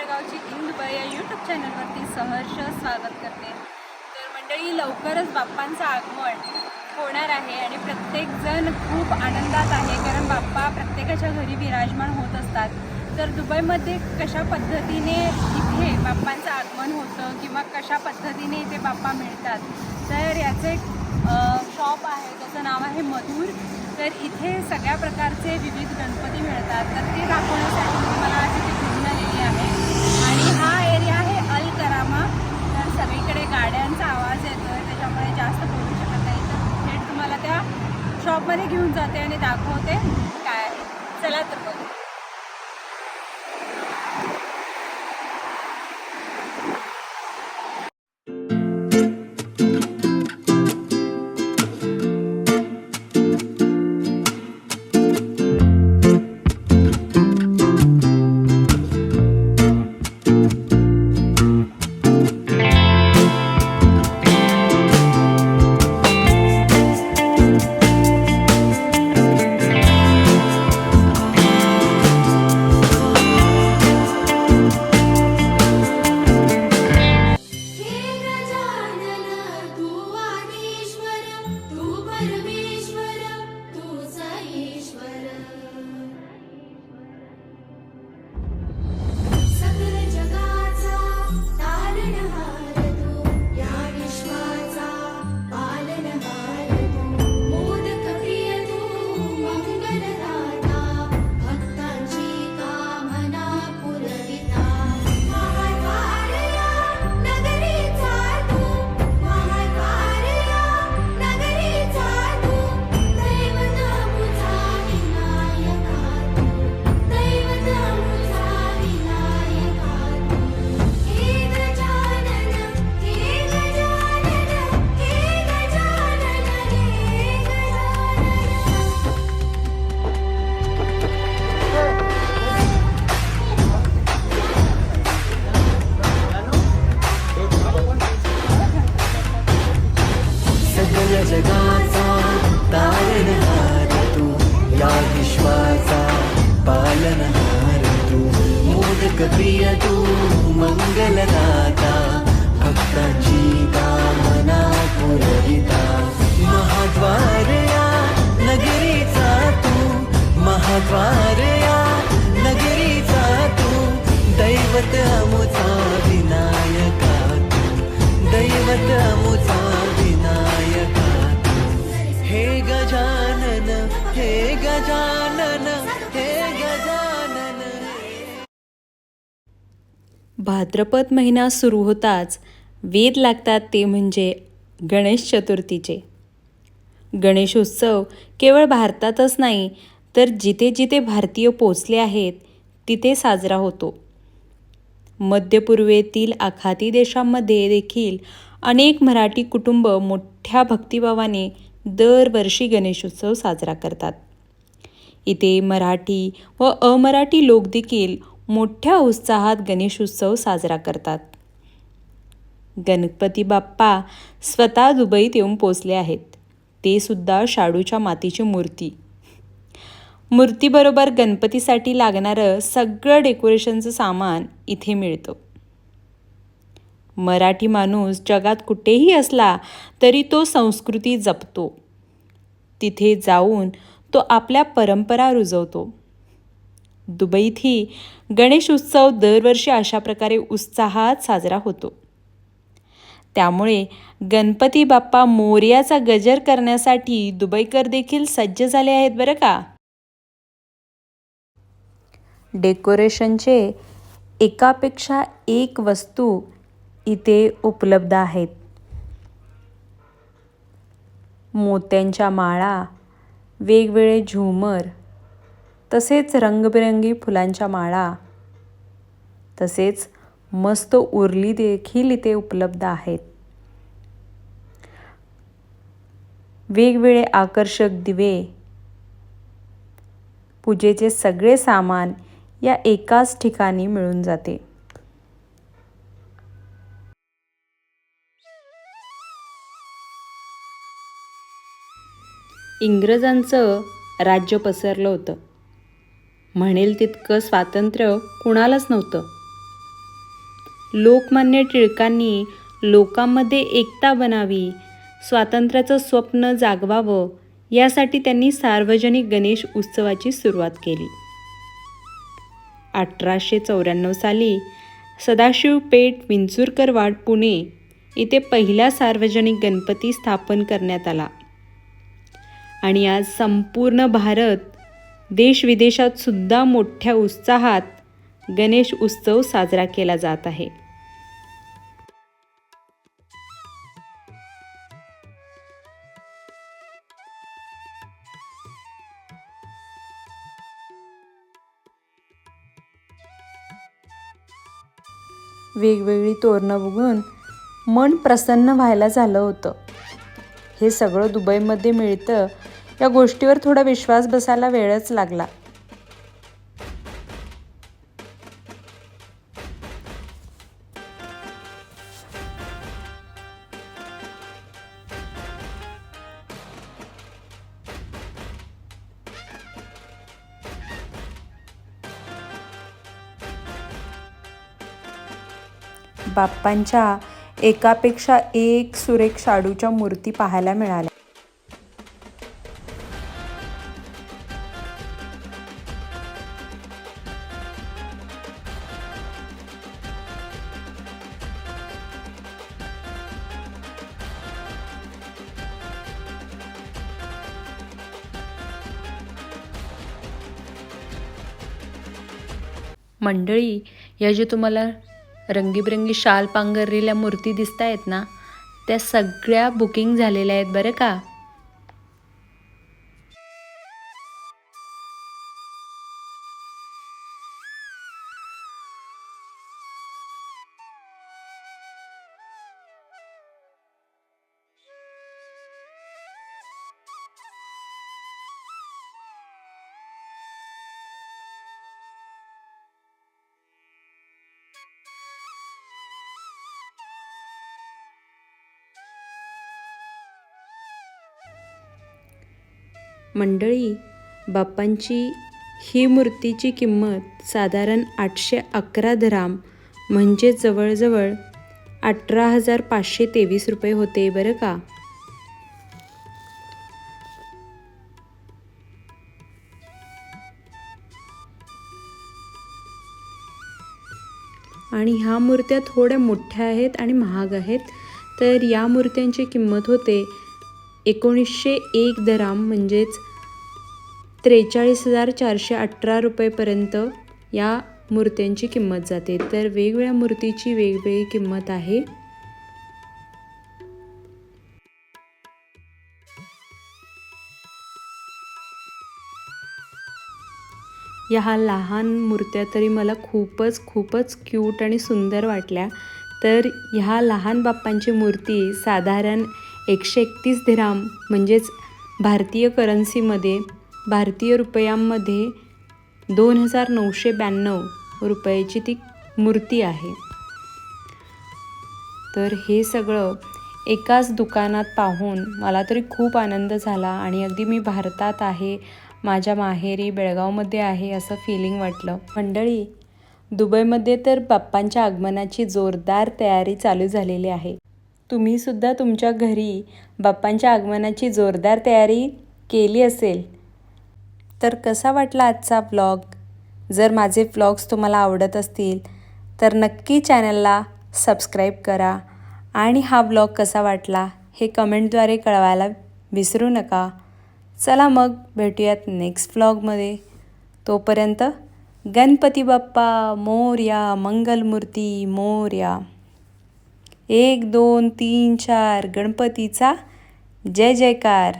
सर्वांचं लेक दुबई या यूट्यूब चॅनलवरती सहर्ष स्वागत करते. तर मंडळी लवकरच बाप्पांचं आगमन होणार आहे आणि प्रत्येकजण खूप आनंदात आहे कारण बाप्पा प्रत्येकाच्या घरी विराजमान होत असतात. तर दुबईमध्ये कशा पद्धतीने इथे बाप्पांचं आगमन होतं किंवा कशा पद्धतीने इथे बाप्पा मिळतात तर याचं एक शॉप आहे त्याचं नाव आहे मधुर. तर इथे सगळ्या प्रकारचे विविध गणपती मिळतात. तर ते दाखवण्यासाठी मला आज इथे घेऊन आलेली आहे आणि हा एरिया आहे अल करामा तर सगळीकडे गाड्यांचा आवाज येतो आहे त्याच्यामुळे जास्त बोलू शकत नाही. तर थेट तुम्हाला त्या शॉपमध्ये घेऊन जाते आणि दाखवते काय आहे. चला तर भक्तांची पुरविता नगरीचा तू नगरीचा तू दैवत अमुचा विनायका तू दैवत अमुचा विनायका तू हे गजानन हे गजानन हे गजानन भाद्रपद महिना सुरू होताच वेद लागतात ते म्हणजे गणेश चतुर्थीचे. गणेशोत्सव केवळ भारतातच नाही तर जिथे जिथे भारतीय पोचले आहेत तिथे साजरा होतो. मध्यपूर्वेतील आखाती देशांमध्ये देखील अनेक मराठी कुटुंब मोठ्या भक्तिभावाने दरवर्षी गणेशोत्सव साजरा करतात. इथे मराठी व अमराठी लोक देखील मोठ्या उत्साहात गणेशोत्सव साजरा करतात. गणपती बाप्पा स्वतः दुबईत येऊन पोचले आहेत. ते सुद्धा शाडूच्या मातीची मूर्ती. मूर्तीबरोबर गणपतीसाठी लागणारं सगळं डेकोरेशनचं सामान इथे मिळतं. मराठी माणूस जगात कुठेही असला तरी तो संस्कृती जपतो. तिथे जाऊन तो आपल्या परंपरा रुजवतो. दुबईतही गणेश उत्सव दरवर्षी अशा प्रकारे उत्साहात साजरा होतो. त्यामुळे गणपती बाप्पा मोर्याचा गजर करण्यासाठी दुबईकर देखील सज्ज झाले आहेत बरं का? डेकोरेशनचे एकापेक्षा एक वस्तू इथे उपलब्ध आहेत. मोत्यांच्या माळा वेगवेगळे झुमर तसेच रंगबिरंगी फुलांच्या माळा तसेच मस्त उरली देखील इथे उपलब्ध आहेत. वेगवेगळे आकर्षक दिवे पूजेचे सगळे सामान या एकाच ठिकाणी मिळून जाते. इंग्रजांचं राज्य पसरलं होतं. म्हणेल तितकं स्वातंत्र्य कुणालाच नव्हतं. लोकमान्य टिळकांनी लोकांमध्ये एकता बनावी स्वातंत्र्याचं स्वप्न जागवावं यासाठी त्यांनी सार्वजनिक गणेश उत्सवाची सुरुवात केली. अठराशे चौऱ्याण्णव साली सदाशिव पेठ विंचुरकर वाड पुणे इथे पहिला सार्वजनिक गणपती स्थापन करण्यात आला. आणि आज संपूर्ण भारत देशविदेशात सुद्धा मोठ्या उत्साहात गणेश उत्सव साजरा केला जात आहे. वेगवेगळी तोरणं बघून मन प्रसन्न व्हायला झालं होतं. हे सगळं दुबईमध्ये मिळतं या गोष्टीवर थोडा विश्वास बसायला वेळच लागला. बाप्पांच्या एकापेक्षा एक सुरेख शाडूच्या मूर्ती पाहायला मिळाल्या. मंडळी या जे तुम्हाला रंगीबिरंगी शाल पांघरलेल्या मूर्ती दिसत आहेत ना? त्या सगळ्या बुकिंग झालेल्या आहेत बरं का? मंडळी बाप्पांची ही मूर्तीची किंमत साधारण आठशे अकरा धराम म्हणजे जवळजवळ अठरा हजार पाचशे तेवीस रुपये होते बरं का? आणि ह्या मूर्त्या थोड्या मोठ्या आहेत आणि महाग आहेत तर या मूर्त्यांची किंमत होते एकोणीसशे एक दराम म्हणजेच त्रेचाळीस हजार चारशे अठरा रुपयेपर्यंत या मूर्त्यांची किंमत जाते. तर वेगवेगळ्या मूर्तीची वेगवेगळी किंमत आहे. या हा लहान मूर्त्या तरी मला खूपच खूपच क्यूट आणि सुंदर वाटल्या. तर ह्या लहान बाप्पांची मूर्ती साधारण एकशे एकतीस धिराम म्हणजेच भारतीय करन्सीमध्ये भारतीय रुपयांमध्ये दोन हजार नऊशे ब्याण्णव रुपयाची ती मूर्ती आहे. तर हे सगळं एकाच दुकानात पाहून मला तरी खूप आनंद झाला आणि अगदी मी भारतात आहे माझ्या माहेरी बेळगावमध्ये आहे असं फिलिंग वाटलं. मंडळी दुबईमध्ये तर बाप्पांच्या आगमनाची जोरदार तयारी चालू झालेली आहे. तुम्हीसुद्धा तुमच्या घरी बाप्पांच्या आगमनाची जोरदार तयारी केली असेल. तर कसा वाटला आजचा व्लॉग जर माझे व्लॉग्स तुम्हाला आवडत असतील तर नक्की चॅनलला सबस्क्राईब करा. आणि हा व्लॉग कसा वाटला हे कमेंटद्वारे कळवायला विसरू नका. चला मग भेटूयात नेक्स्ट व्लॉगमध्ये तोपर्यंत गणपती बाप्पा मोर्या मंगलमूर्ती मोर्या. एक दोन तीन चार. गणपतीचा जय जयकार.